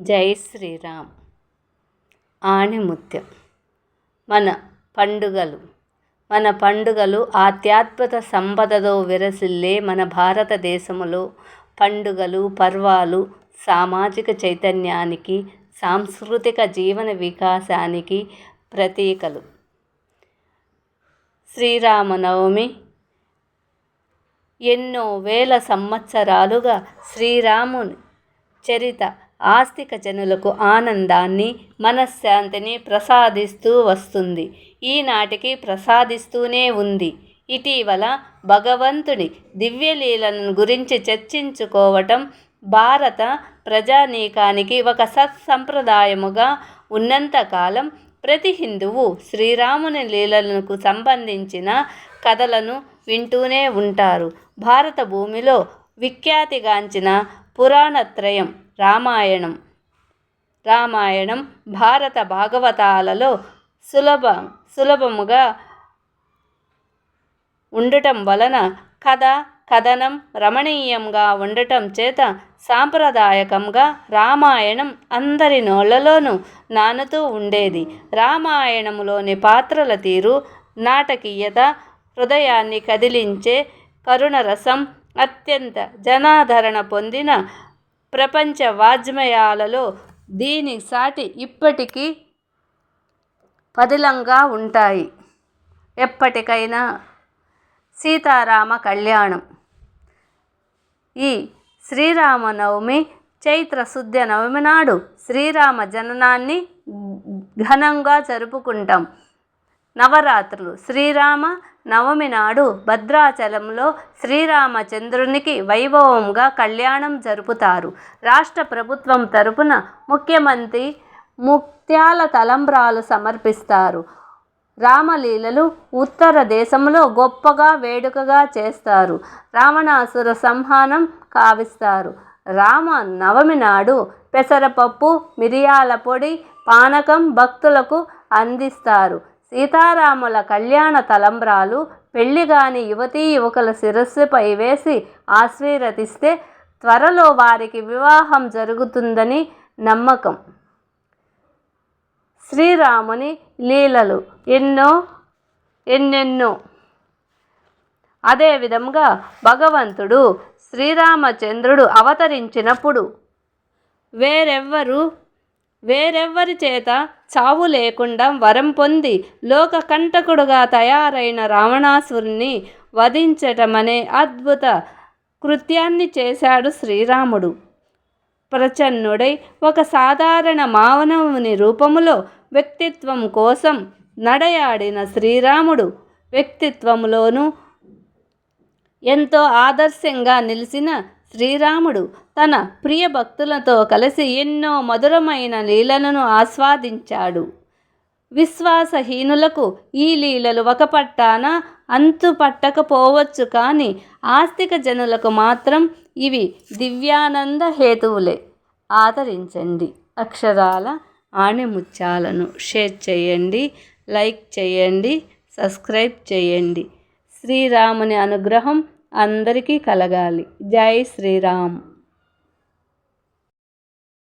జై శ్రీరామ్. ఆణిముత్యం. మన పండుగలు. మన పండుగలు ఆధ్యాత్మిక సంపదతో విరసిల్లే మన భారతదేశంలో పండుగలు పర్వాలు సామాజిక చైతన్యానికి సాంస్కృతిక జీవన వికాసానికి ప్రతీకలు. శ్రీరామనవమి ఎన్నో వేల సంవత్సరాలుగా శ్రీరాముని చరిత ఆస్తిక జనులకు ఆనందాన్ని మనశ్శాంతిని ప్రసాదిస్తూ వస్తుంది. ఈనాటికి ప్రసాదిస్తూనే ఉంది. ఇటీవల భగవంతుడి దివ్యలీలను గురించి చర్చించుకోవటం భారత ప్రజానీకానికి ఒక సత్సంప్రదాయముగా ఉన్నంతకాలం ప్రతి హిందువు శ్రీరాముని లీలలకు సంబంధించిన కథలను వింటూనే ఉంటారు. భారత భూమిలో విఖ్యాతిగాంచిన పురాణత్రయం రామాయణం. రామాయణం భారత భాగవతాలలో సులభ సులభముగా ఉండటం వలన కథ కథనం రమణీయంగా ఉండటం చేత సాంప్రదాయకంగా రామాయణం అందరి నోళ్ళలోనూ నానుతూ ఉండేది. రామాయణములోని పాత్రల తీరు నాటకీయత హృదయాన్ని కదిలించే కరుణరసం అత్యంత జనాదరణ పొందిన ప్రపంచ వాజ్మయాలలో దీని సాటి ఇప్పటికీ పదిలంగా ఉంటాయి. ఎప్పటికైనా సీతారామ కళ్యాణం. ఈ శ్రీరామనవమి చైత్ర శుద్ధ నవమి నాడు శ్రీరామ జననాన్ని ఘనంగా జరుపుకుంటాం. నవరాత్రులు శ్రీరామ నవమి నాడు భద్రాచలంలో శ్రీరామచంద్రునికి వైభవంగా కళ్యాణం జరుపుతారు. రాష్ట్ర ప్రభుత్వం తరపున ముఖ్యమంత్రి ముత్యాల తలంబ్రాలు సమర్పిస్తారు. రామలీలలు ఉత్తర దేశంలో గొప్పగా వేడుకగా చేస్తారు. రావణాసుర సంహానం కావిస్తారు. రామ నవమి నాడు పెసరపప్పు మిరియాల పొడి పానకం భక్తులకు అందిస్తారు. సీతారాముల కళ్యాణ తలంబ్రాలు పెళ్ళిగాని యువతీ యువకుల శిరస్సుపై వేసి ఆశీర్వదిస్తే త్వరలో వారికి వివాహం జరుగుతుందని నమ్మకం. శ్రీరాముని లీలలు ఎన్నో ఎన్నెన్నో. అదేవిధంగా భగవంతుడు శ్రీరామచంద్రుడు అవతరించినప్పుడు వేరెవ్వరు వేరెవ్వరి చేత చావు లేకుండా వరం పొంది లోకకంటకుడుగా తయారైన రావణాసురుణ్ణి వధించటమనే అద్భుత కృత్యాన్ని చేశాడు శ్రీరాముడు. ప్రచన్నుడై ఒక సాధారణ మానవుని రూపములో వ్యక్తిత్వం కోసం నడయాడిన శ్రీరాముడు వ్యక్తిత్వంలోనూ ఎంతో ఆదర్శంగా నిలిచిన శ్రీరాముడు తన ప్రియ భక్తులతో కలిసి ఎన్నో మధురమైన లీలలను ఆస్వాదించాడు. విశ్వాసహీనులకు ఈ లీలలు ఒక పట్టాన అంతు పట్టకపోవచ్చు కానీ ఆస్తిక జనులకు మాత్రం ఇవి దివ్యానంద హేతువులే. ఆదరించండి అక్షరాల ఆణిముత్యాలను షేర్ చేయండి లైక్ చేయండి సబ్స్క్రైబ్ చేయండి. శ్రీరాముని అనుగ్రహం అందరికీ కలగాలి. జై శ్రీరామ్.